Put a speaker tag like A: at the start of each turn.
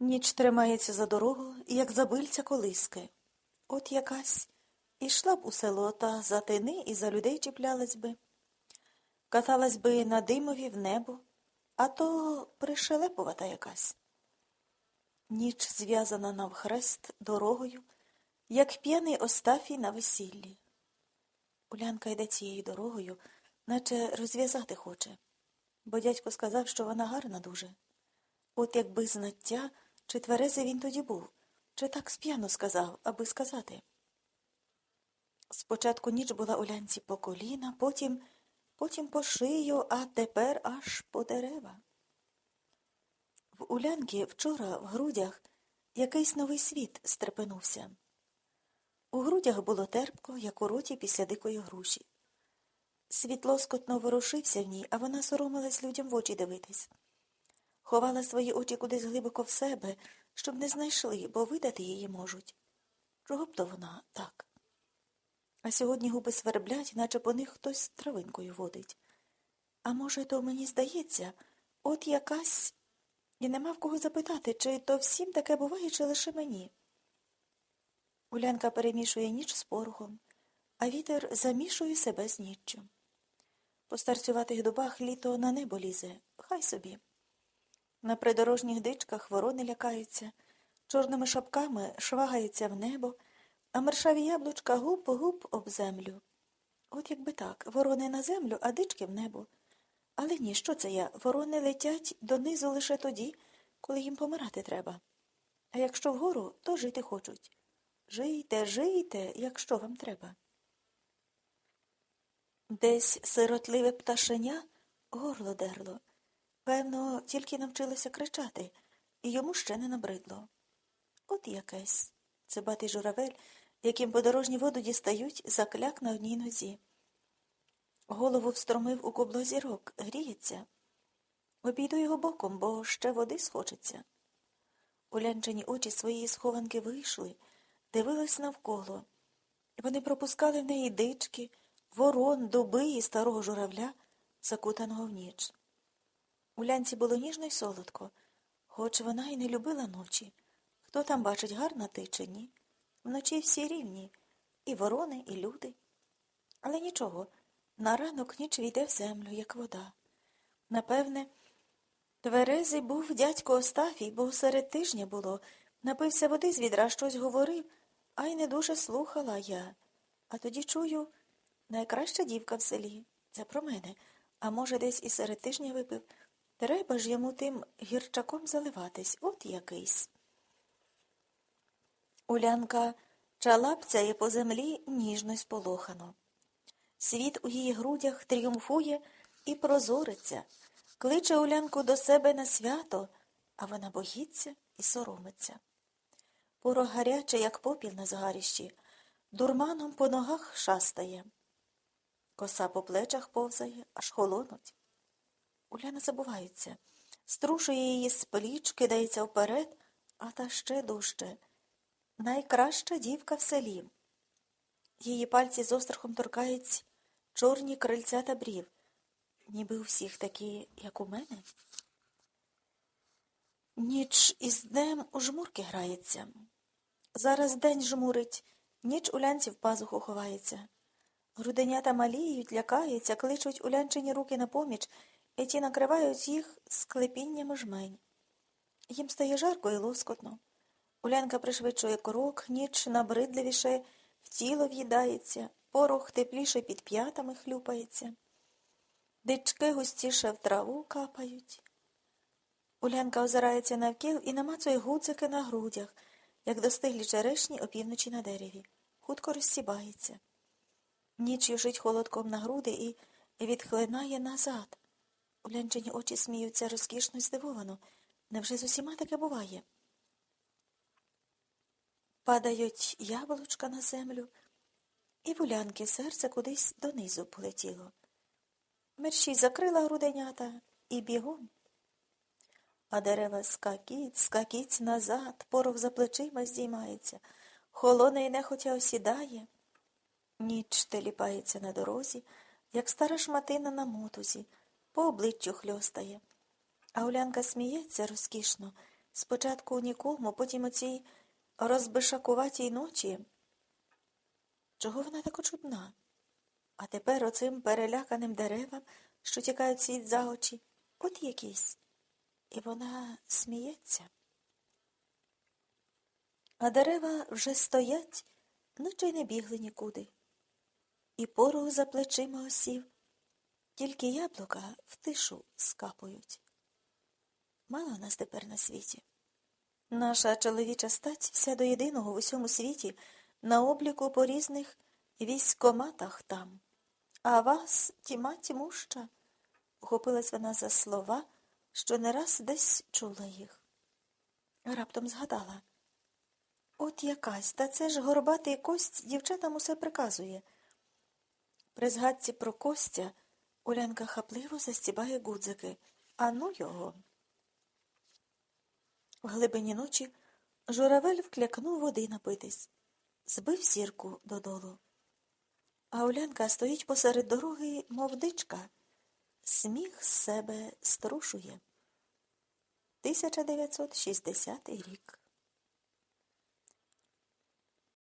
A: Ніч тримається за дорогу, як забильця колиски. От якась ішла б у село та за тини і за людей чіплялась би, каталась би на димові в небо, а то пришелепувата якась. Ніч зв'язана навхрест дорогою, як п'яний Остафій на весіллі. Улянка йде цією дорогою, наче розв'язати хоче, бо дядько сказав, що вона гарна дуже. От якби знаття, чи тверезий він тоді був, чи так сп'яно сказав, аби сказати. Спочатку ніч була улянці по коліна, потім, потім по шию, а тепер аж по дерева. В улянки вчора в грудях якийсь новий світ стрепенувся. У грудях було терпко, як у роті після дикої груші. Світ лоскотно ворушився в ній, а вона соромилась людям в очі дивитись. Ховала свої очі кудись глибоко в себе, щоб не знайшли, бо видати її можуть. Чого б то вона так? А сьогодні губи сверблять, наче по них хтось травинкою водить. А може, то мені здається, от якась. І нема в кого запитати, чи то всім таке буває, чи лише мені. Улянка перемішує ніч з порохом, а вітер замішує себе з ніччю. По старцюватих дубах літо на небо лізе, хай собі. На придорожніх дичках ворони лякаються, чорними шапками швагаються в небо, а мершаві яблучка губ-губ об землю. От якби так, ворони на землю, а дички в небо. Але ні, що це я? Ворони летять донизу лише тоді, коли їм помирати треба. А якщо вгору, то жити хочуть. Жийте, жийте, якщо вам треба. Десь сиротливе пташеня горло дерло. Певно, тільки навчилося кричати, і йому ще не набридло. От якесь цибатий журавель, яким подорожні воду дістають, закляк на одній нозі. Голову встромив у кубло зірок, гріється. Обійду його боком, бо ще води схочеться. Улянчені очі своєї схованки вийшли, дивились навколо. Вони пропускали в неї дички, ворон, дуби і старого журавля, закутаного в ніч. Улянці було ніжно й солодко, хоч вона й не любила ночі. Хто там бачить гарна ти чи ні? Вночі всі рівні, і ворони, і люди. Але нічого, на ранок ніч війде в землю, як вода. Напевне, тверезий був дядько Остафій, бо серед тижня було, напився води з відра, щось говорив, а й не дуже слухала я. А тоді чую найкраща дівка в селі. Це про мене. А може, десь і серед тижня випив. Треба ж йому тим гірчаком заливатись, от якийсь. Улянка чалапцяє по землі ніжно сполохано. Світ у її грудях тріумфує і прозориться, кличе Улянку до себе на свято, а вона боїться і соромиться. Порох гаряче, як попіл на згарищі, дурманом по ногах шастає. Коса по плечах повзає, аж холонуть. Уляна забувається, струшує її з пліч, кидається вперед, а та ще дужче. Найкраща дівка в селі. Її пальці з острахом торкають чорні крильця та брів, ніби у всіх такі, як у мене. Ніч із днем у жмурки грається. Зараз день жмурить, ніч улянці в пазуху ховається. Груденята маліють, лякаються, кличуть улянчині руки на поміч, і ті накривають їх склепіннями жмень. Їм стає жарко і лоскотно. Улянка пришвидшує крок, ніч набридливіше в тіло в'їдається, порох тепліше під п'ятами хлюпається. Дички густіше в траву капають. Улянка озирається навкіл і намацує гудзики на грудях, як достиглі черешні опівночі на дереві. Хутко розсібається. Ніч юшить холодком на груди і відхлинає назад. Улянчині очі сміються розкішно й здивовано. Невже з усіма таке буває? Падають яблучка на землю, і в серце кудись донизу полетіло. Мерщій закрила груденята і бігом. А дерева скакіть, скакіть назад, порох за плечима здіймається, холоне й нехотя осідає. Ніч теліпається на дорозі, як стара шматина на мотузі, по обличчю хльостає. А Улянка сміється розкішно, Спочатку нікому, потім оцій розбишакуватій ночі. Чого вона така чудна? А тепер оцим переляканим деревам, що тікають світ за очі, от якісь. І вона сміється. А дерева вже стоять, наче й не бігли нікуди. І порох за плечима осів, тільки яблука в тишу скапують. Мало нас тепер на світі. Наша чоловіча стать вся до єдиного в усьому світі на обліку по різних військоматах там. А вас, тіма тімуща, ухопилась вона за слова, що не раз десь чула їх. Раптом згадала. От якась, та це ж горбатий кость дівчатам усе приказує. При згадці про костя Улянка хапливо застібає гудзики. А ну його. В глибині ночі журавель вклякнув води напитись, збив сірку додолу. А Улянка стоїть посеред дороги, мов дичка, сміх з себе струшує. 1960 рік.